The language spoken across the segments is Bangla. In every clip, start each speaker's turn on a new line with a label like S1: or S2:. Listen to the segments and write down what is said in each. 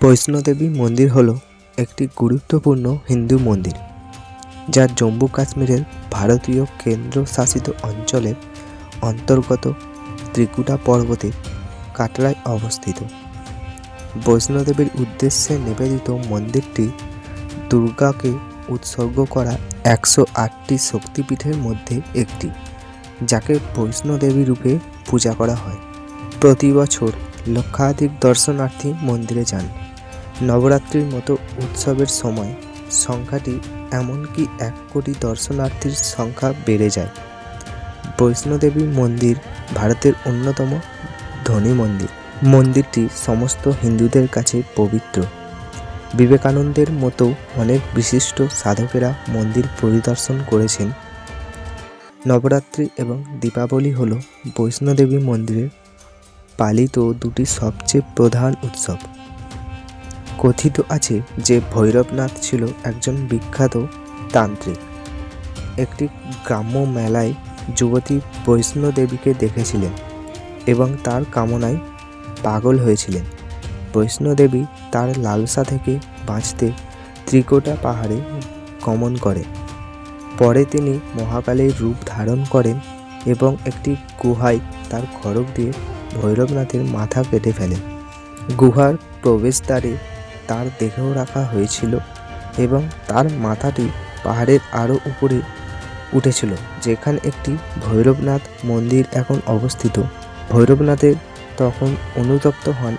S1: বৈষ্ণোদেবী মন্দির হল একটি গুরুত্বপূর্ণ হিন্দু মন্দির, যা জম্মু কাশ্মীরের ভারতীয় কেন্দ্রশাসিত অঞ্চলের অন্তর্গত ত্রিকুটা পর্বতের কাটরায় অবস্থিত। বৈষ্ণোদেবীর উদ্দেশ্যে নিবেদিত মন্দিরটি দুর্গাকে উৎসর্গ করা একশো আটটি শক্তিপীঠের মধ্যে একটি, যাকে বৈষ্ণোদেবী রূপে পূজা করা হয়। প্রতি বছর লক্ষাধিক দর্শনার্থী মন্দিরে যান। নবরাত্রির মতো উৎসবের সময় সংখ্যাটি এমনকি এক কোটি দর্শনার্থীর সংখ্যা বেড়ে যায়। বৈষ্ণোদেবী মন্দির ভারতের অন্যতম ধনী মন্দির। মন্দিরটি সমস্ত হিন্দুদের কাছে পবিত্র। বিবেকানন্দের মতো অনেক বিশিষ্ট সাধকেরা মন্দির পরিদর্শন করেছেন। নবরাত্রি এবং দীপাবলি হল বৈষ্ণোদেবী মন্দিরের পালিত দুটি সবচেয়ে প্রধান উৎসব। কথিত আছে যে ভৈরবনাথ ছিল একজন বিখ্যাত তান্ত্রিক। একটি গ্রাম্য মেলায় যুবতী বৈষ্ণোদেবীকে দেখেছিলেন এবং তার কামনায় পাগল হয়েছিলেন। বৈষ্ণোদেবী তার লালসা থেকে বাঁচতে ত্রিকোটা পাহাড়ে গমন করে। পরে তিনি মহাকালের রূপ ধারণ করেন এবং একটি গুহায় তার খড়গ দিয়ে ভৈরবনাথের মাথা কেটে ফেলেন। গুহার প্রবেশদ্বারে তার দেহ রাখা হয়েছিল এবং তার মাথাটি পাহাড়ের আরও উপরে উঠেছিল, যেখানে একটি ভৈরবনাথ মন্দির এখন অবস্থিত। ভৈরবনাথের তখন অনুতপ্ত হন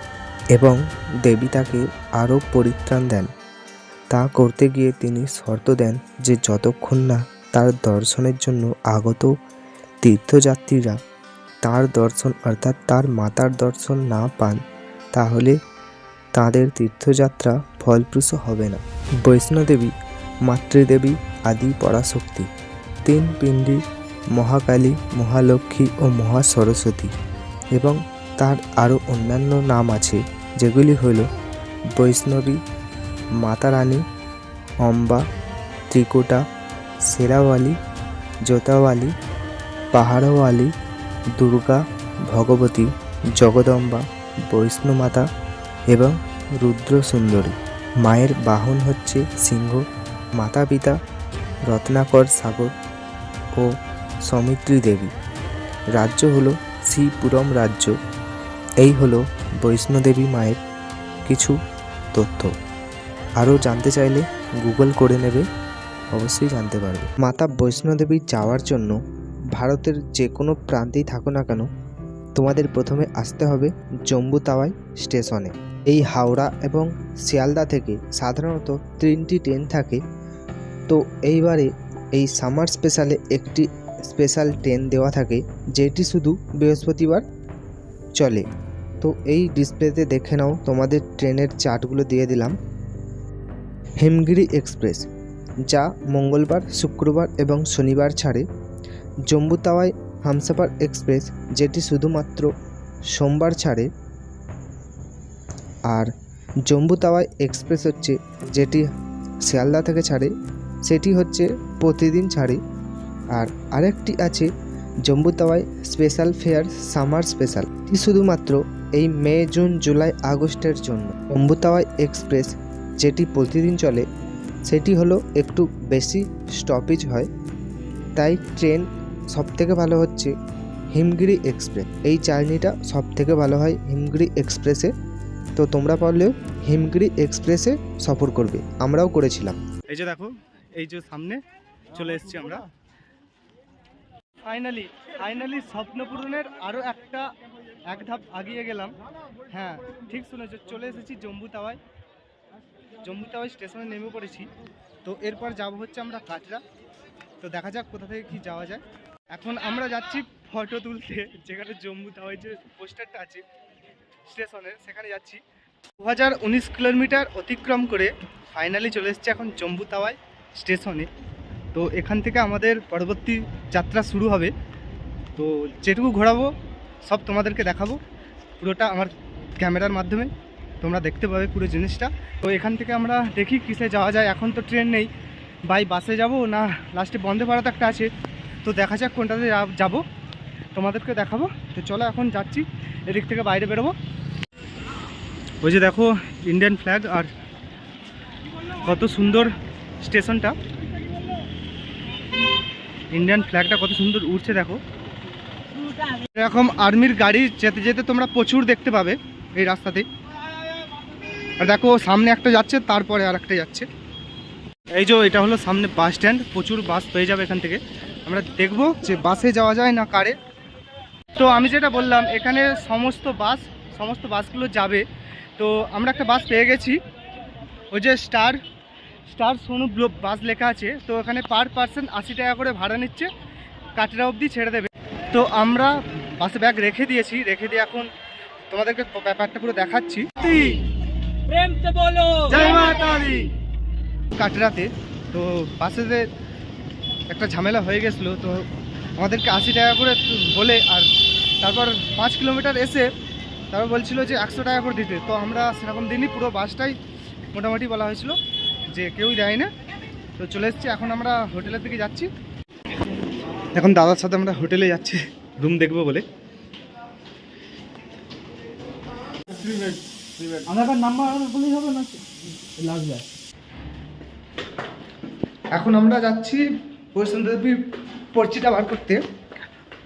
S1: এবং দেবী তাকে আরও পরিত্রাণ দেন। তা করতে গিয়ে তিনি শর্ত দেন যে যতক্ষণ না তার দর্শনের জন্য আগত তীর্থযাত্রীরা তার দর্শন অর্থাৎ তার মাতার দর্শন না পান, তাহলে তাদের তীর্থযাত্রা ফলপ্রসূ হবে না। বৈষ্ণোদেবী, মাতৃদেবী আদি পরাশক্তি, তিন পিণ্ডির মহাকালী, মহালক্ষ্মী ও মহা সরস্বতী এবং তার আরও অন্যান্য নাম আছে, যেগুলি হল বৈষ্ণবী, মাতারানী, অম্বা, ত্রিকোটা, সেরাওয়ালি, জোতাওয়ালি, পাহাড়ওয়ালি, দুর্গা, ভগবতী, জগদম্বা, বৈষ্ণমাতা এবং রুদ্র সুন্দরী মায়ের বাহন হচ্ছে সিংহ মাতা পিতা রত্নাকর সাগর ও সমিত্রী দেবী। রাজ্য হলো শ্রীপুরম রাজ্য। এই হলো বৈষ্ণোদেবী মায়ের কিছু তথ্য। আরও জানতে চাইলে গুগল করে নেবে, অবশ্যই জানতে পারবে। মাতা বৈষ্ণোদেবী যাওয়ার জন্য ভারতের যে কোনো প্রান্তেই থাকো না কেন তোমাদের প্রথমে আসতে হবে জম্বু তাওয়াই স্টেশনে। এই হাওড়া এবং শিয়ালদা থেকে সাধারণত তিনটি ট্রেন থাকে। তো এইবারে এই সামার স্পেশালে একটি স্পেশাল ট্রেন দেওয়া থাকে, যেটি শুধু বৃহস্পতিবার চলে। তো এই ডিসপ্লেতে দেখে নাও, তোমাদের ট্রেনের চার্টগুলো দিয়ে দিলাম। হিমগিরি এক্সপ্রেস, যা মঙ্গলবার, শুক্রবার এবং শনিবার ছাড়ে। জম্বু তাওয়াই হামসাফার এক্সপ্রেস, যেটি শুধুমাত্র সোমবার ছাড়ে, আর জম্বু তাওয়াই এক্সপ্রেস হচ্ছে যেটি শিয়ালদা থেকে ছাড়ে, সেটি হচ্ছে প্রতিদিন ছাড়ে, আর আরেকটি আছে Jammu Tawi special fare summer special, এটি শুধুমাত্র এই মে, জুন, জুলাই, আগস্টের জন্য। জম্বু তাওয়াই এক্সপ্রেস, যেটি প্রতিদিন চলে, সেটি হলো একটু বেশি স্টপেজ হয়, তাই ট্রেন সবথেকে ভালো হচ্ছে হিমগিরি এক্সপ্রেস। এই জার্নিটা সবথেকে ভালো হয় হিমগিরি এক্সপ্রেসে। তো তোমরা পারলেও হিমগিরি এক্সপ্রেসে সফর করবে। আমরাও করেছিলাম।
S2: এই যে দেখো এই যে সামনে চলে এসেছি আমরা। ফাইনালি ফাইনালি স্বপ্ন পূরণের আরও একটা এক ধাপ আগিয়ে গেলাম। হ্যাঁ ঠিক শুনেছো চলে এসেছি জম্বু তাওয়ায় জম্বু তাওয়াই স্টেশনে নেমে পড়েছি। তো এরপর যাব হচ্ছে আমরা কাটরা। তো দেখা যাক কোথা থেকে কি যাওয়া যায়। এখন আমরা যাচ্ছি ফটো তুলতে, যেখানে জম্বু তাওয়াই যে পোস্টারটা আছে স্টেশনের সেখানে যাচ্ছি। দু হাজার উনিশ কিলোমিটার অতিক্রম করে ফাইনালি চলে এসেছি এখন জম্বু তাওয়াই স্টেশনে তো এখান থেকে আমাদের পরবর্তী যাত্রা শুরু হবে। তো যেটুকু ঘোরাবো, সব তোমাদেরকে দেখাবো। পুরোটা আমার ক্যামেরার মাধ্যমে তোমরা দেখতে পাবে পুরো জিনিসটা। তো এখান থেকে আমরা দেখি কিসে যাওয়া যায়। এখন তো ট্রেন নেই। বাই বাসে যাব না? লাস্টে বন্দে ভারত একটা আছে। তো দেখা যাক কোনটাতে যাব। তোমাদেরকে দেখাবো। তো চলো এখন যাচ্ছি, এদিক থেকে বাইরে বেরোবো। ওই যে দেখো ইন্ডিয়ান ফ্ল্যাগ আর কত সুন্দর স্টেশনটা। ইন্ডিয়ান ফ্ল্যাগটা কত সুন্দর উঠছে দেখো। এরকম আর্মির গাড়ি যেতে যেতে তোমরা প্রচুর দেখতে পাবে এই রাস্তাতে আর দেখো, সামনে একটা যাচ্ছে, তারপরে আর একটা যাচ্ছে। এই যে, এটা হলো সামনে বাস স্ট্যান্ড প্রচুর বাস পেয়ে যাবে এখান থেকে। আমরা দেখব যে বাসে যাওয়া যায় না কারে। তো আমি যেটা বললাম এখানে সমস্ত বাস সমস্ত বাসগুলো যাবে। তো আমরা একটা বাস পেয়ে গেছি। ওই যে স্টার স্টার সোনু বাস লেখা আছে। তো এখানে পার পার্সন আশি টাকা করে ভাড়া নিচ্ছে। কাটরা অবধি ছেড়ে দেবে। তো আমরা বাসে ব্যাগ রেখে দিয়েছি। রেখে দিয়ে এখন তোমাদেরকে ব্যাপারটা পুরো দেখাচ্ছি। কাটরাতে তো বাসেতে একটা ঝামেলা হয়ে গেছিল তো আমাদেরকে আশি টাকা করে বলে আর তারপর পাঁচ কিলোমিটার এসে তারপর বলছিল যে একশো টাকা করে দিতে। তো আমরা সেরকম দিনই পুরো বাসটাই মোটামুটি বলা হয়েছিল যে কেউই দেয় না। তো চলে এসেছি এখন আমরা হোটেলের দিকে যাচ্ছি। এখন দাদার সাথে আমরা হোটেলে যাচ্ছি। রুম দেখব বলে।
S3: আমার নাম্বার বলেই হবে না লাগবে
S2: এখন আমরা যাচ্ছি বৈষ্ণব দেবীর পরিচিতা বার করতে।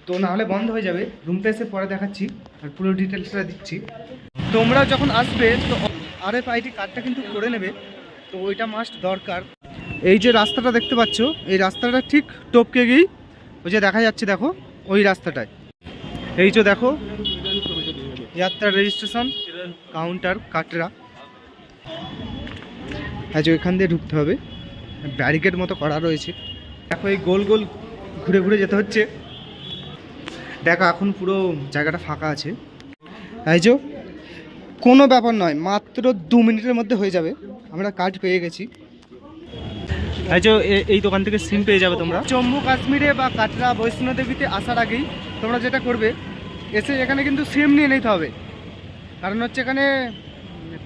S2: তো নাহলে বন্ধ হয়ে যাবে। রুমটা এসে পরে দেখাচ্ছি আর পুরো ডিটেলসটা দিচ্ছি। তোমরা যখন আসবে, তো আর এফ আইডি কার্ডটা কিন্তু করে নেবে। তো ওইটা মাস্ট দরকার। এই যে রাস্তাটা দেখতে পাচ্ছ, এই রাস্তাটা ঠিক টপকে গিয়েই ওই যে দেখা যাচ্ছে, দেখো, ওই রাস্তাটায়। এই যে দেখো, যাত্রার রেজিস্ট্রেশন কাউন্টার কাটরা। আজ ওইখান দিয়ে ঢুকতে হবে। ব্যারিকেড মতো করা রয়েছে। দেখো, এই গোল গোল ঘুরে ঘুরে যেতে হচ্ছে। দেখো, এখন পুরো জায়গাটা ফাঁকা আছে। এই যে, কোনো ব্যাপার নয়, মাত্র দু মিনিটের মধ্যে হয়ে যাবে। আমরা কার্ড পেয়ে গেছি। এই যে এই দোকান থেকে সিম পেয়ে যাবে তোমরা। জম্মু কাশ্মীরে বা কাটরা, বৈষ্ণো দেবীতে আসার আগেই তোমরা যেটা করবে, এসে এখানে কিন্তু সিম নিয়ে নিতে হবে। কারণ হচ্ছে এখানে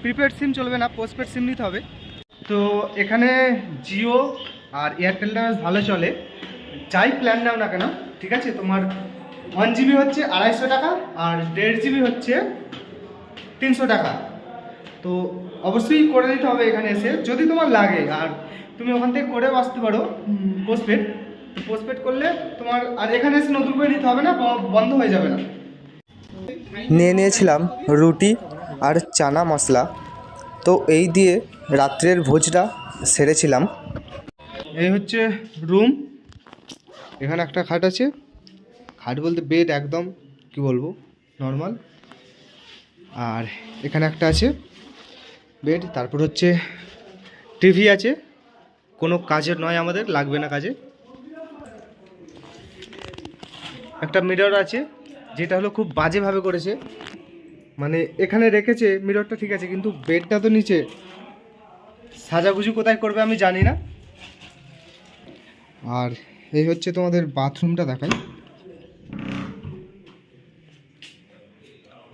S2: প্রিপেড সিম চলবে না পোস্টপেড সিম নিতে হবে। তো এখানে জিও আর এয়ারটেলটা বেশ ভালো চলে। যাই প্ল্যান নাও না কেন ঠিক আছে? তোমার ওয়ান জিবি হচ্ছে আড়াইশো টাকা আর দেড় জিবি হচ্ছে তিনশো টাকা। তো অবশ্যই করে দিতে হবে এখানে এসে যদি তোমার লাগে। আর তুমি ওখান থেকে করেও আসতে পারো পোস্টপেড তো পোস্টপেড করলে তোমার আর এখানে এসে নতুন করে নিতে হবে না ব- বন্ধ হয়ে যাবে না।
S1: নিয়ে নিয়েছিলাম রুটি আর চানা মশলা। তো এই দিয়ে রাত্রের ভোজটা সেরেছিলাম।
S2: এই হচ্ছে রুম এখানে একটা খাট আছে। খাট বলতে বেড একদম, কি বলব নর্মাল আর এখানে একটা আছে বেড তারপর হচ্ছে টিভি আছে। কোনো কাজের নয় আমাদের, লাগবে না কাজে। একটা মিরর আছে, যেটা হলো খুব বাজেভাবে করেছে। মানে এখানে রেখেছে মিররটা ঠিক আছে, কিন্তু বেডটা তো নিচে। সাজাগুজু কোথায় করবে আমি জানি না। আর এই হচ্ছে তোমাদের বাথরুমটা দেখাই।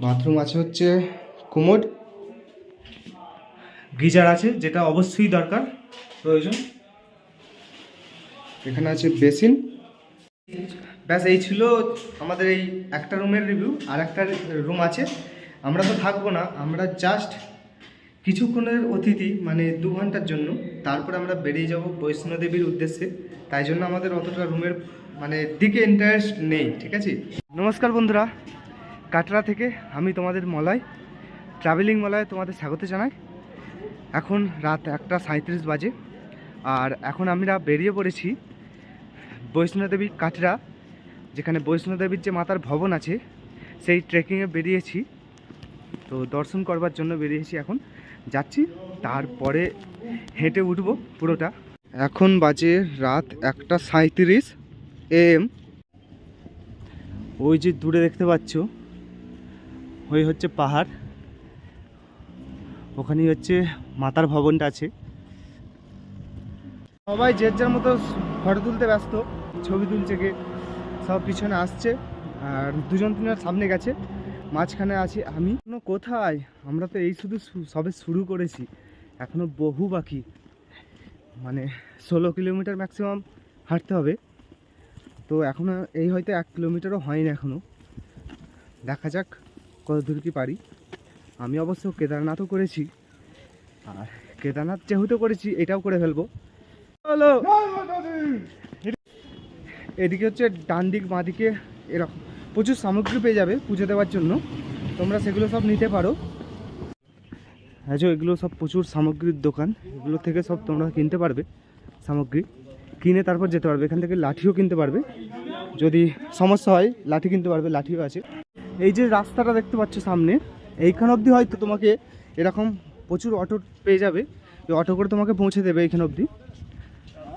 S2: বাথরুম আছে হচ্ছে কুমোড গিজার আছে যেটা অবশ্যই দরকার প্রয়োজন। এখানে আছে বেসিন। ব্যাস এই ছিল আমাদের এই একটা রুমের রিভিউ আর একটা রুম আছে। আমরা তো থাকব না আমরা জাস্ট কিছুক্ষণের অতিথি মানে দু ঘণ্টার জন্য। তারপর আমরা বেরিয়ে যাব বৈষ্ণোদেবীর উদ্দেশ্যে। তাই জন্য আমাদের অতটা রুমের মানে দিকে ইন্টারেস্ট নেই, ঠিক আছে? নমস্কার বন্ধুরা। কাটরা থেকে আমি তোমাদের মলয় ট্রাভেলিং মলায় তোমাদের স্বাগত জানাই। এখন রাত একটা সাঁত্রিশ বাজে, আর এখন আমরা বেরিয়ে পড়েছি বৈষ্ণোদেবী কাটরা, যেখানে বৈষ্ণোদেবীর যে মাতার ভবন আছে, সেই ট্রেকিংয়ে বেরিয়েছি। তো দর্শন করবার জন্য বেরিয়েছি এখন। যাচ্ছি, তারপরে হেঁটে উঠবো পুরোটা। এখন বাজে রাত একটা সাঁত্রিশ এম ওই যে দূরে দেখতে পাচ্ছ, ওই হচ্ছে পাহাড়। ওখানেই হচ্ছে মাতার ভবনটা আছে। সবাই যে যার মতো ফটো তুলতে ব্যস্ত, ছবি তুলছে কে, সব পিছনে আসছে, আর দুজন তিনজন সামনে গেছে। মাঝখানে আছি আমি। এখনও কোথায়? আমরা তো এই শুধু সবে শুরু করেছি। এখনও বহু বাকি। মানে ষোলো কিলোমিটার ম্যাক্সিমাম হাঁটতে হবে। তো এখনও এই হয়তো এক কিলোমিটারও হয়নি এখনও। দেখা যাক কত দূর কি পারি। আমি অবশ্য কেদারনাথও করেছি। আর কেদারনাথ যেহেতু করেছি এটাও করে ফেলব। হলো এদিকে হচ্ছে ডান দিক বাঁ দিকে এরকম। প্রচুর সামগ্রী পেয়ে যাবে পুজো দেওয়ার জন্য। তোমরা সেগুলো সব নিতে পারো। হ্যাঁ যে এগুলো সব প্রচুর সামগ্রীর দোকান। এগুলো থেকে সব তোমরা কিনতে পারবে সামগ্রী। কিনে তারপর যেতে পারবে। এখান থেকে লাঠিও কিনতে পারবে। যদি সমস্যা হয়, লাঠি কিনতে পারবে, লাঠিও আছে। এই যে রাস্তাটা দেখতে পাচ্ছ সামনে, এইখান অবধি হয়তো তোমাকে এরকম প্রচুর অটো পেয়ে যাবে। অটো করে তোমাকে পৌঁছে দেবে এইখান অবধি।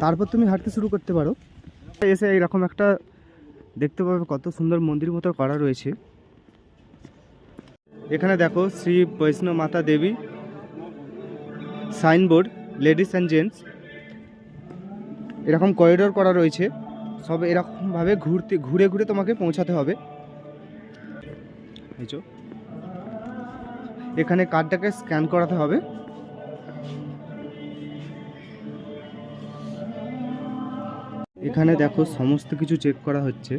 S2: তারপর তুমি হাঁটতে শুরু করতে পারো। এসে এরকম একটা দেখতে পাবে কত সুন্দর মন্দির মতো করা রয়েছে। এখানে দেখো Shri Vaishno Mata Devi, signboard, ladies and gents, এরকম করিডোর করা রয়েছে। সব এরকমভাবে ঘুরতে, ঘুরে ঘুরে তোমাকে পৌঁছাতে হবে। এখানে কার্ডটাকে স্ক্যান করাতে হবে। এখানে দেখো সমস্ত কিছু চেক করা হচ্ছে।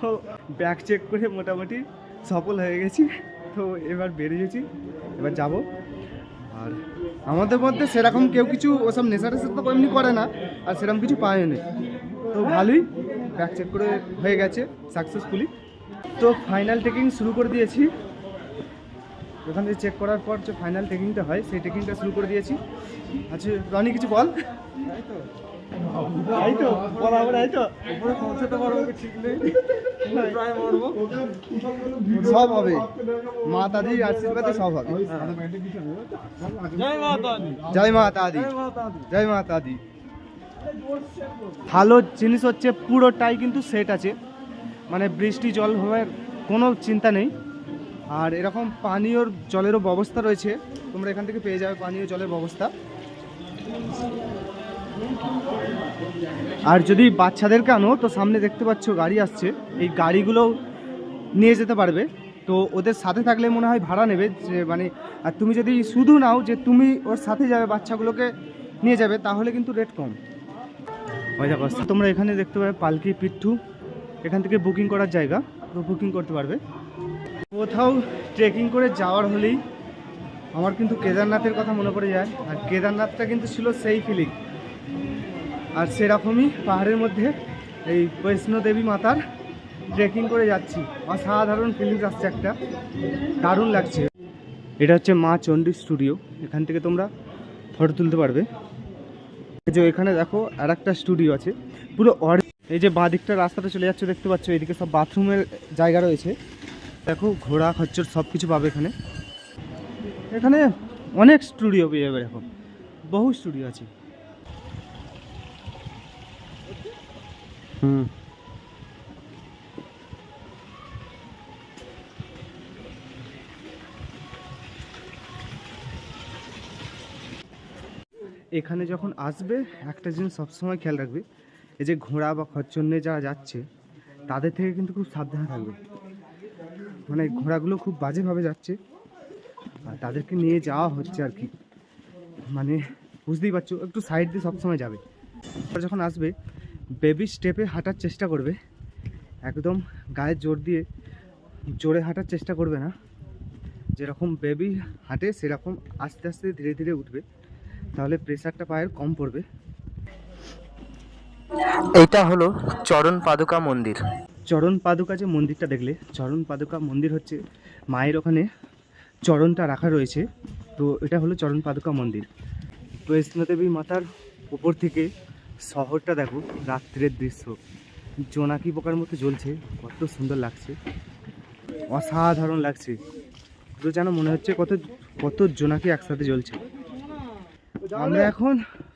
S2: তো ব্যাগ চেক করে মোটামুটি সফল হয়ে গেছি। তো এবার বেরিয়েছি এবার যাব। আর আমাদের মধ্যে সেরকম কেউ কিছু ওসব নেশা টেশা তো এমনি করে না, আর সেরকম কিছু পায়নি তো ভালোই ব্যাগ চেক করে হয়ে গেছে সাকসেসফুলি তো ফাইনাল টেকিং শুরু করে দিয়েছি। ওখান থেকে চেক করার পর যে ফাইনাল টেকিংটা হয় সেই টেকিংটা শুরু করে দিয়েছি। আচ্ছা রনি কিছু বল? এই তো বরাবর এই তো। উপরে পৌঁছাতে পারব ঠিক নেই? প্রায় মরবো। সব হবে। মা দাদি আশীর্বাদে সব হবে।
S3: জয় মাতা দি
S2: জয় মাতা দি
S3: জয় মাতা দি
S2: দি ভালো জিনিস হচ্ছে পুরোটাই কিন্তু সেট আছে। মানে বৃষ্টি জল হওয়ার কোনো চিন্তা নেই। আর এরকম পানীয় জলেরও ব্যবস্থা রয়েছে। তোমরা এখান থেকে পেয়ে যাবে পানীয় জলের ব্যবস্থা। আর যদি বাচ্চাদেরকে আনো, তো সামনে দেখতে পাচ্ছ গাড়ি আসছে। এই গাড়িগুলো নিয়ে যেতে পারবে। তো ওদের সাথে থাকলে মনে হয় ভাড়া নেবে যে মানে আর তুমি যদি শুধু নাও যে তুমি ওর সাথে যাবে, বাচ্চাগুলোকে নিয়ে যাবে, তাহলে কিন্তু রেট কম। তোমরা এখানে দেখতে পাবে পালকি পিট্টু এখান থেকে বুকিং করার জায়গা। তো বুকিং করতে পারবে। কোথাও ট্রেকিং করে যাওয়ার হলেই আমার কিন্তু কেদারনাথের কথা মনে পড়ে যায়। আর কেদারনাথটা কিন্তু ছিল সেই ফিলিং আর সেরকমই পাহাড়ের মধ্যে এই বৈষ্ণোদেবী মাতার ট্রেকিং করে যাচ্ছি। অসাধারণ ফিলিংস আসছে একটা। দারুণ লাগছে। এটা হচ্ছে মা চণ্ডী স্টুডিও এখান থেকে তোমরা ফটো তুলতে পারবে। যে এখানে দেখো আর একটা স্টুডিও আছে। পুরো এই যে বাঁ দিকটা রাস্তাটা চলে যাচ্ছে, দেখতে পাচ্ছ? এদিকে সব বাথরুমের জায়গা রয়েছে। দেখো, ঘোড়া, খচ্চর সব কিছু পাবে এখানে। এখানে অনেক স্টুডিও পেয়ে এখন বহু স্টুডিও আছে। হুম। এখানে যখন আসবে, একটা জিনিস সবসময় খেয়াল রাখবে, এই যে ঘোড়া বা খচ্চর নিয়ে যারা যাচ্ছে, তাদের থেকে কিন্তু খুব সাবধানে থাকবে। মানে ঘোড়াগুলো খুব বাজেভাবে যাচ্ছে। আর তাদেরকে নিয়ে যাওয়া হচ্ছে আর কি। মানে বুঝতেই পারছ, একটু সাইড দিয়ে সবসময় যাবে। যখন আসবে বেবি স্টেপে হাঁটার চেষ্টা করবে। একদম গায়ে জোর দিয়ে জোরে হাঁটার চেষ্টা করবে না। যেরকম বেবি হাঁটে, সেরকম আস্তে আস্তে ধীরে ধীরে উঠবে। তাহলে প্রেশারটা পায়ের কম পড়বে।
S1: এটা হলো চরণ পাদুকা মন্দির।
S2: চরণ পাদুকা যে মন্দিরটা দেখলে, চরণ পাদুকা মন্দির হচ্ছে মায়ের ওখানে চরণটা রাখা রয়েছে। তো এটা হলো চরণ পাদুকা মন্দির। তো বৈষ্ণোদেবী মাতার উপর থেকে শহরটা দেখো, রাত্রের দৃশ্য। জোনাকি পোকার মতো জ্বলছে, কত সুন্দর লাগছে। অসাধারণ লাগছে। তো যেন মনে হচ্ছে কত কত জোনাকি একসাথে জ্বলছে। আমরা এখন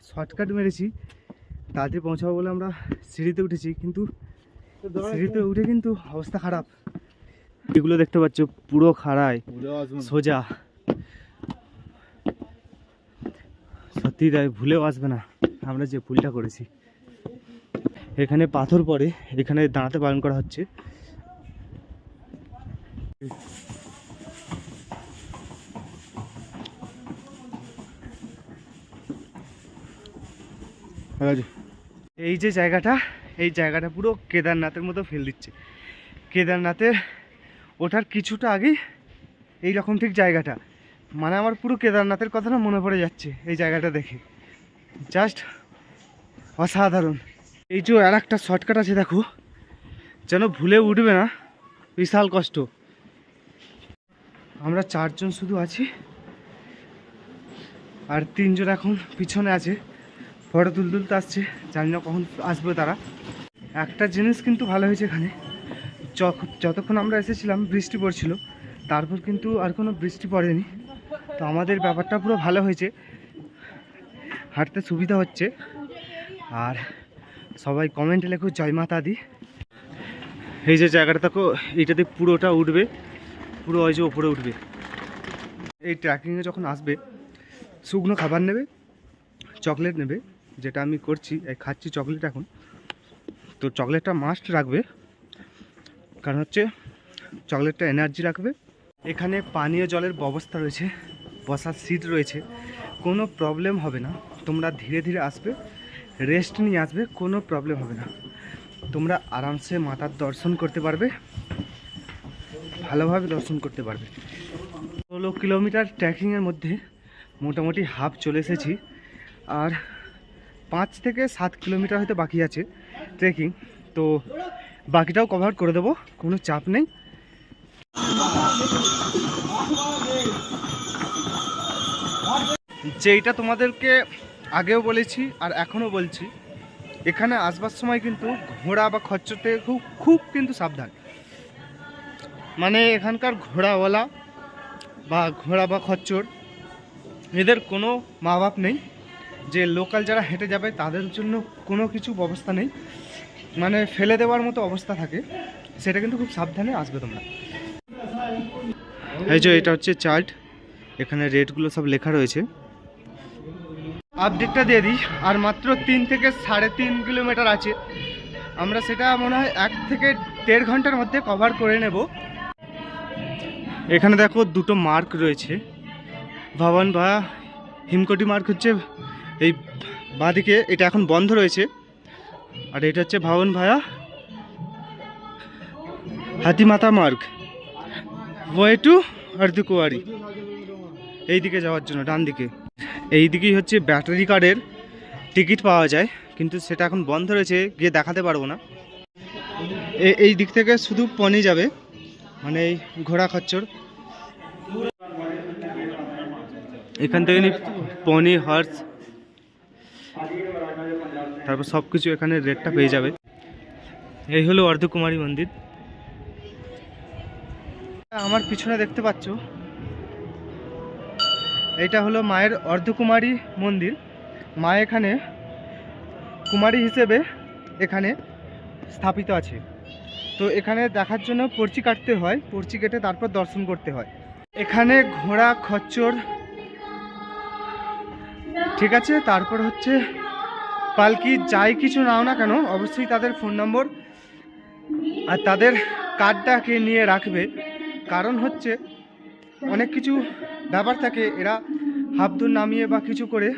S2: শর্টকাট মেরেছি। তাড়াতাড়ি পৌঁছাবো বলে আমরা সিঁড়িতে উঠেছি, কিন্তু সিঁড়িতে উঠে কিন্তু অবস্থা খারাপ। এগুলো দেখতে পাচ্ছ পুরো খাড়ায় সোজা। সত্যি তাই ভুলেও আসবে না। আমরা যে ভুলটা করেছি। এখানে পাথর পড়ে এখানে দাঁড়াতে পালন করা হচ্ছে। এই যে জায়গাটা এই জায়গাটা পুরো কেদারনাথের মতো ফেল দিচ্ছে। কেদারনাথের ওঠার কিছুটা আগেই এই রকম ঠিক জায়গাটা। মানে আমার পুরো কেদারনাথের কথাটা মনে পড়ে যাচ্ছে এই জায়গাটা দেখে। জাস্ট অসাধারণ। এই যে আর একটা শর্টকাট আছে দেখো। যেন ভুলে উঠবে না, বিশাল কষ্ট। আমরা চারজন শুধু আছি। আর তিনজন এখন পিছনে আছে। ফটো তুল তুলতে আসছে, জানি না কখন আসবে তারা। একটা জিনিস কিন্তু ভালো হয়েছে এখানে যতক্ষণ আমরা এসেছিলাম, বৃষ্টি পড়ছিল, তারপর কিন্তু আর কোনো বৃষ্টি পড়েনি। তো আমাদের ব্যাপারটা পুরো ভালো হয়েছে, হাঁটতে সুবিধা হচ্ছে। আর সবাই কমেন্টে লেখো, জয় মাতা দি। এই যে জায়গাটা দেখো এইটাতে পুরোটা উঠবে, পুরো ওই যে ওপরে উঠবে। এই ট্র্যাকিংয়ে যখন আসবে, শুকনো খাবার নেবে চকলেট নেবে যেটা আমি করছি, এই খাচ্ছি চকলেট এখন। তো চকলেটটা মাস্ট রাখবে। কারণ হচ্ছে চকলেটটা এনার্জি রাখবে। এখানে পানীয় জলের ব্যবস্থা রয়েছে, বসার সিট রয়েছে। কোনো প্রবলেম হবে না। তোমরা ধীরে ধীরে আসবে রেস্ট নিয়ে আসবে, কোনো প্রবলেম হবে না। তোমরা আরামসে মাতার দর্শন করতে পারবে, ভালোভাবে দর্শন করতে পারবে। ষোলো কিলোমিটার ট্রেকিংয়ের মধ্যে মোটামুটি হাফ চলে এসেছি। আর পাঁচ থেকে সাত কিলোমিটার হয়তো বাকি আছে ট্রেকিং তো বাকিটাও কভার করে দেবো, কোনো চাপ নেই। যেইটা তোমাদেরকে আগেও বলেছি আর এখনও বলছি, এখানে আসবার সময় কিন্তু ঘোড়া বা খচ্চর থেকে খুব খুব কিন্তু সাবধান। মানে এখানকার ঘোড়াওয়ালা বা ঘোড়া বা খচ্চর, এদের কোনো মা বাপ নেই। যে লোকাল যারা হেঁটে যাবে, তাদের জন্য কোনো কিছু ব্যবস্থা নেই। মানে ফেলে দেওয়ার মতো অবস্থা থাকে। সেটা কিন্তু খুব সাবধানে আসবে তোমরা। এই যে এটা হচ্ছে চার্ট। এখানে রেটগুলো সব লেখা রয়েছে। আপডেটটা দিয়ে দিই। আর মাত্র তিন থেকে সাড়ে তিন কিলোমিটার আছে। আমরা সেটা মনে হয় এক থেকে দেড় ঘণ্টার মধ্যে কভার করে নেব। এখানে দেখো দুটো মার্ক রয়েছে। ভবন বা হিমকটি মার্ক হচ্ছে এই বাঁদিকে এটা এখন বন্ধ রয়েছে। আর এটা হচ্ছে ভবন ভায়া হাতিমাতা মার্গ। ওয়ে টু আর্দুকুয়ারি এই দিকে যাওয়ার জন্য ডান দিকে এই দিকেই হচ্ছে ব্যাটারি কার্ডের টিকিট পাওয়া যায়, কিন্তু সেটা এখন বন্ধ রয়েছে, গিয়ে দেখাতে পারব না। এই দিক থেকে শুধু পনি যাবে মানে এই ঘোড়া খচ্চর। এখান থেকে পনি হর্স তারপর সব কিছু এখানে রেটটা পেয়ে যাবে। এই হলো অর্ধকুমারী মন্দির। আমার পিছনে দেখতে পাচ্ছ এটা হলো মায়ের অর্ধকুমারী মন্দির। মা এখানে কুমারী হিসেবে এখানে স্থাপিত আছে। তো এখানে দেখার জন্য পর্চি কাটতে হয়, পর্চি কেটে তারপর দর্শন করতে হয়। এখানে ঘোড়া, খচ্চর, ঠিক আছে? তারপর হচ্ছে পালকি, যাই কিছু নাও না কেন, অবশ্যই তাদের ফোন নম্বর আর তাদের কার্ডটাকে নিয়ে রাখবে। কারণ হচ্ছে, অনেক কিছু ব্যাপার থাকে, এরা হাফ দূর নামিয়ে বা কিছু করে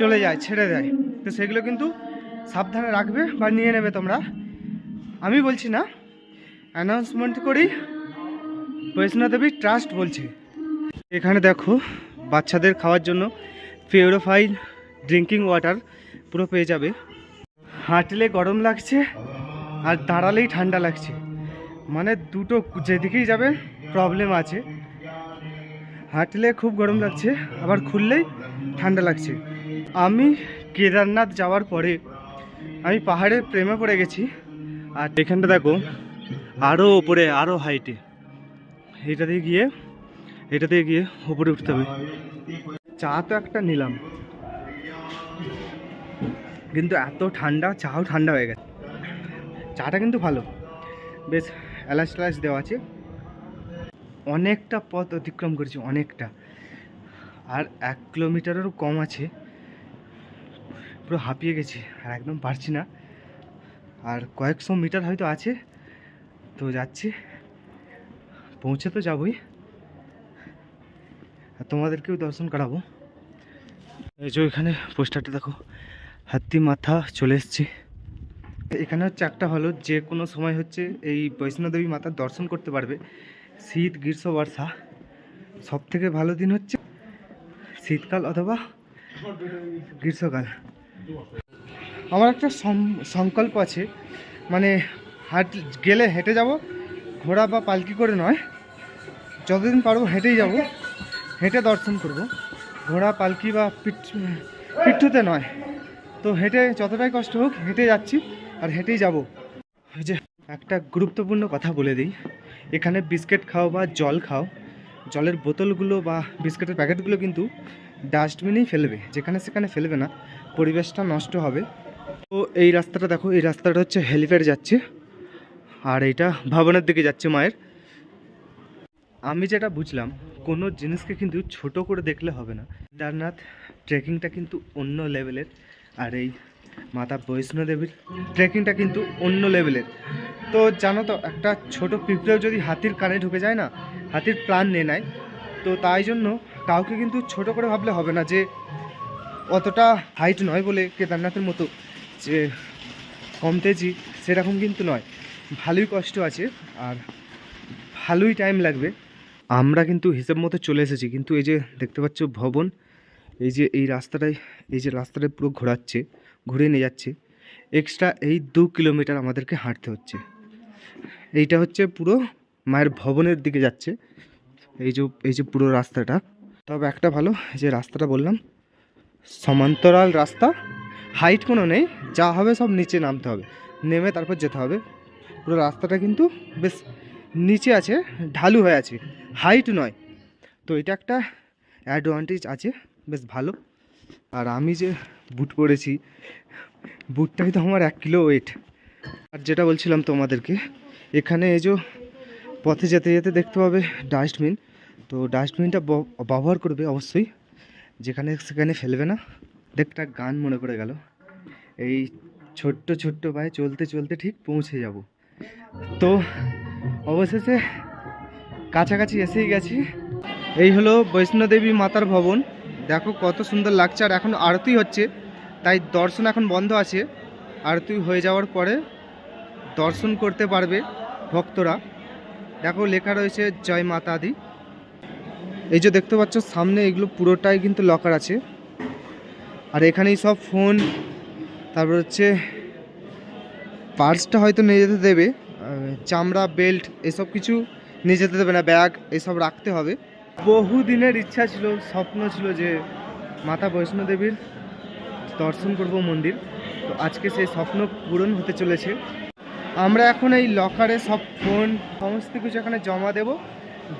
S2: চলে যায়, ছেড়ে দেয়। তো সেগুলো কিন্তু সাবধানে রাখবে বা নিয়ে নেবে তোমরা। আমি বলছি না অ্যানাউন্সমেন্ট করি বৈষ্ণোদেবী ট্রাস্ট বলছে। এখানে দেখো, বাচ্চাদের খাওয়ার জন্য পিউরিফাইড ড্রিঙ্কিং ওয়াটার পুরো পেয়ে যাবে। হাঁটলে গরম লাগছে আর দাঁড়ালেই ঠান্ডা লাগছে। মানে দুটো যেদিকেই যাবে প্রবলেম আছে। হাঁটলে খুব গরম লাগছে, আবার খুললেই ঠান্ডা লাগছে। আমি কেদারনাথ যাওয়ার পরে আমি পাহাড়ের প্রেমে পড়ে গেছি। আর এখানটা দেখো আরও ওপরে আরও হাইটে দিয়ে গিয়ে এটা দিয়ে গিয়ে উপরে উঠতে হবে। চা তো একটা নিলাম। কিন্তু এত ঠান্ডা, চাও ঠান্ডা হয়ে গেছে। চাটা কিন্তু ভালো। বেশ, এলাচ টেলাচ দেওয়া আছে। অনেকটা পথ অতিক্রম করেছি, অনেকটা। আর এক কিলোমিটারেরও কম আছে। পুরো হাঁপিয়ে গেছি, আর একদম পারছি না। আর কয়েকশো মিটার হয়তো আছে। তো যাচ্ছি। পৌঁছে তো যাবই। তোমাদেরকেও দর্শন করাবো। এই যে ওইখানে পোস্টারটা দেখো। হাতি মাথা চলে এসেছি। এখানে হচ্ছে একটা হলো যে কোনো সময় হচ্ছে এই বৈষ্ণোদেবী মাতার দর্শন করতে পারবে। শীত, গ্রীষ্ম, বর্ষা। সব থেকে ভালো দিন হচ্ছে শীতকাল অথবা গ্রীষ্মকাল। আমার একটা সংকল্প আছে মানে হাট, গেলে হেঁটে যাব, ঘোড়া বা পালকি করে নয়। যতদিন পারব হেঁটেই যাব, হেঁটে দর্শন করব। ঘোড়া, পালকি বা পিঠ পিঠুতে নয়। তো হেঁটে যতটাই কষ্ট হোক হেঁটে যাচ্ছি আর হেঁটেই যাব। যে একটা গুরুত্বপূর্ণ কথা বলে দিই। এখানে বিস্কিট খাও বা জল খাও, জলের বোতলগুলো বা বিস্কিটের প্যাকেটগুলো কিন্তু ডাস্টবিনেই ফেলবে, যেখানে সেখানে ফেলবে না, পরিবেশটা নষ্ট হবে। তো এই রাস্তাটা দেখো, এই রাস্তাটা হচ্ছে হেলিপ্যাড যাচ্ছে, আর এইটা ভবনের দিকে যাচ্ছে মায়ের। আমি যেটা বুঝলাম, কোনো জিনিসকে কিন্তু ছোট করে দেখলে হবে না। কেদারনাথ ট্রেকিংটা কিন্তু অন্য লেভেলের আর এই মাতা বৈষ্ণোদেবীর ট্রেকিংটা কিন্তু অন্য লেভেলের তো জানো তো, একটা ছোট পিঁপড়েও যদি হাতির কানে ঢুকে যায় না, হাতির প্রাণ নিয়ে নেয় তো তাই জন্য কাউকে কিন্তু ছোট করে ভাবলে হবে না যে অতটা হাইট নয় বলে কেদারনাথের মতো, যে কম তেজি, সেরকম কিন্তু নয়। ভালোই কষ্ট আছে আর ভালোই টাইম লাগবে। আমরা কিন্তু হিসেব মতো চলে এসেছি, কিন্তু এই যে দেখতে পাচ্ছ ভবন এই যে, এই রাস্তাটায় এই যে রাস্তাটা পুরো ঘোরাচ্ছে, ঘুরে নিয়ে যাচ্ছে। এক্সট্রা এই দু কিলোমিটার আমাদেরকে হাঁটতে হচ্ছে। এইটা হচ্ছে পুরো মায়ের ভবনের দিকে যাচ্ছে। এই যে এই যে পুরো রাস্তাটা। তবে একটা ভালো যে রাস্তাটা বললাম, সমান্তরাল রাস্তা। হাইট কোনো নেই, যা হবে সব নিচে নামতে হবে। নেমে তারপর যেতে হবে। পুরো রাস্তাটা কিন্তু বেশ নিচে আছে, ঢালু হয়ে আছে। হাইট নয়। তো এটা একটা অ্যাডভান্টেজ আছে। বেশ ভালো। আর আমি যে বুট পরেছি, বুটটাই তো আমার এক কিলো ওয়েট আর যেটা বলছিলাম তোমাদেরকে, এখানে এই যে পথে যেতে যেতে দেখতে পাবে ডাস্টবিন তো ডাস্টবিনটা ব্যবহার করবে অবশ্যই, যেখানে সেখানে ফেলবে না। দেখটা গান মনে পড়ে গেল। এই ছোট্ট ছোট্ট পায়ে চলতে চলতে ঠিক পৌঁছে যাব। তো অবশেষে কাছাকাছি এসেই গেছি। এই হলো বৈষ্ণোদেবী মাতার ভবন। দেখো কত সুন্দর লাগছে, আর এখন আরতি হচ্ছে, তাই দর্শন এখন বন্ধ আছে। আরতি হয়ে যাওয়ার পরে দর্শন করতে পারবে ভক্তরা। দেখো লেখা রয়েছে, জয় মাতা দি এই যে দেখতে পাচ্ছ, সামনে এগুলো পুরোটাই কিন্তু লকার আছে। আর এখানেই সব ফোন, তারপর হচ্ছে পার্সটা হয়তো নিয়ে যেতে দেবে চামড়া, বেল্ট, এসব কিছু নিয়ে যেতে দেবে না, ব্যাগ, এসব রাখতে হবে। বহু দিনের ইচ্ছা ছিল স্বপ্ন ছিল যে মাতা বৈষ্ণোদেবীর দর্শন করব মন্দির। তো আজকে সেই স্বপ্ন পূরণ হতে চলেছে। আমরা এখন এই লকারে সব ফোন সমস্ত কিছু এখানে জমা দেব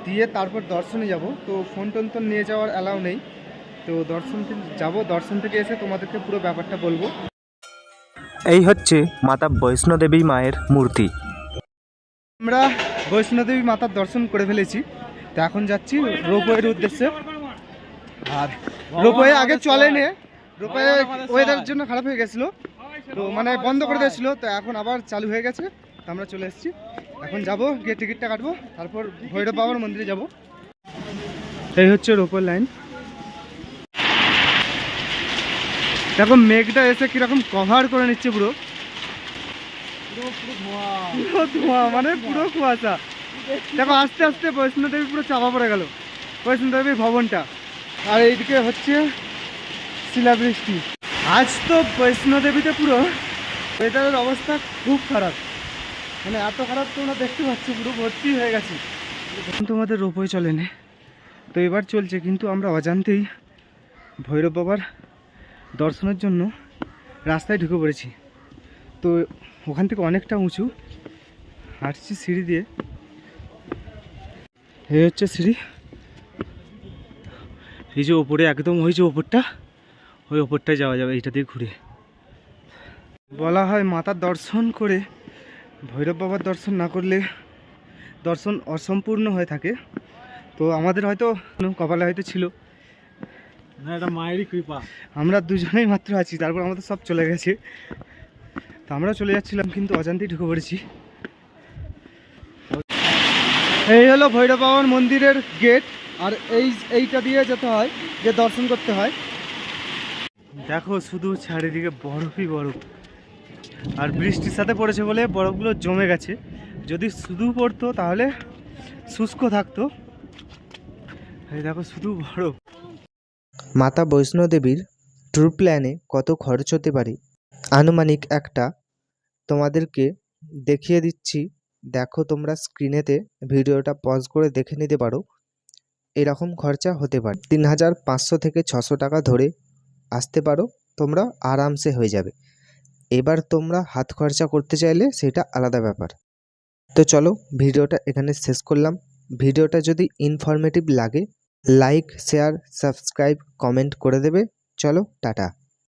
S2: দিয়ে তারপর দর্শনে যাব। তো ফোন টোন তো নিয়ে যাওয়ার অ্যালাউ নেই। তো দর্শন যাব দর্শন থেকে এসে তোমাদেরকে পুরো ব্যাপারটা বলব।
S1: এই হচ্ছে মাতা বৈষ্ণোদেবী মায়ের মূর্তি।
S2: আমরা বৈষ্ণোদেবী মাতার দর্শন করে ফেলেছি। তো এখন যাচ্ছি রোপওয়ের উদ্দেশ্যে। আর রোপওয়ে আগে চলেনি রোপওয়ে ওয়েদারের জন্য খারাপ হয়ে গেছিল। তো মানে বন্ধ করে দিয়েছিল, তো এখন আবার চালু হয়ে গেছে। তো আমরা চলে এসেছি। এখন যাব, গিয়ে টিকিটটা কাটবো, তারপর ভৈরব বাবার মন্দিরে যাব। এই হচ্ছে রোপওয়ে লাইন। দেখো, মেঘটা এসে কীরকম কভার করে নিচ্ছে পুরো। পুরো ধোঁয়া মানে পুরো কুয়াশা। দেখো, আস্তে আস্তে বৈষ্ণোদেবী পুরো চাপা পড়ে গেল। বৈষ্ণোদেবী ভবনটা। আর এইদিকে হচ্ছে শিলাবৃষ্টি। আজ তো বৈষ্ণোদেবীতে পুরো ওয়েদারের অবস্থা খুব খারাপ। মানে এত খারাপ তোমরা দেখতে পাচ্ছ, পুরো ভর্তি হয়ে গেছে। তোমাদের রোপওয়ে চলে নে তো এবার চলছে কিন্তু আমরা অজান্তেই ভৈরব বাবার দর্শনের জন্য রাস্তায় ঢুকে পড়েছি। তো ওখান থেকে অনেকটা উঁচু, হাঁটছি সিঁড়ি দিয়ে এই হচ্ছে সিঁড়ি। এই যে ওপরে একদম ওই যে ওপরটা ওই ওপরটায় যাওয়া যাবে এইটা দিয়ে ঘুরে। বলা হয় মাতার দর্শন করে ভৈরব বাবার দর্শন না করলে দর্শন অসম্পূর্ণ হয়ে থাকে। তো আমাদের হয়তো কপালে হয়তো ছিল।
S3: না এটা মায়েরই কৃপা।
S2: আমরা দুজনেই মাত্র আছি তারপর আমাদের সব চলে গেছে। তো আমরা চলে যাচ্ছিলাম কিন্তু অজান্তেই ঢুকে পড়েছি। এই হলো ভৈরব বাবার মন্দিরের গেট আর এই এইটা দিয়ে যেতে হয় যে দর্শন করতে হয়। দেখো শুধু চারিদিকে বরফই বরফ। আর বৃষ্টির সাথে পড়েছে বলে বরফগুলো জমে গেছে। যদি শুধু পড়তো তাহলে শুষ্ক থাকতো। এই দেখো শুধু বরফ।
S1: মাতা বৈষ্ণোদেবীর ট্যুর প্ল্যানে কত খরচ হতে পারে? আনুমানিক একটা তোমাদেরকে দেখিয়ে দিচ্ছি। দেখো তোমরা স্ক্রিনেতে ভিডিওটা পজ করে দেখে নিতে পারো। এরকম খরচা হতে পারে। তিন হাজার পাঁচশো থেকে ছশো টাকা ধরে আসতে পারো, তোমরা আরামসে হয়ে যাবে। এবার তোমরা হাত খরচা করতে চাইলে সেটা আলাদা ব্যাপার। তো চলো ভিডিওটা এখানে শেষ করলাম। ভিডিওটা যদি ইনফরমেটিভ লাগে লাইক শেয়ার সাবস্ক্রাইব কমেন্ট করে দেবে। চলো, টাটা।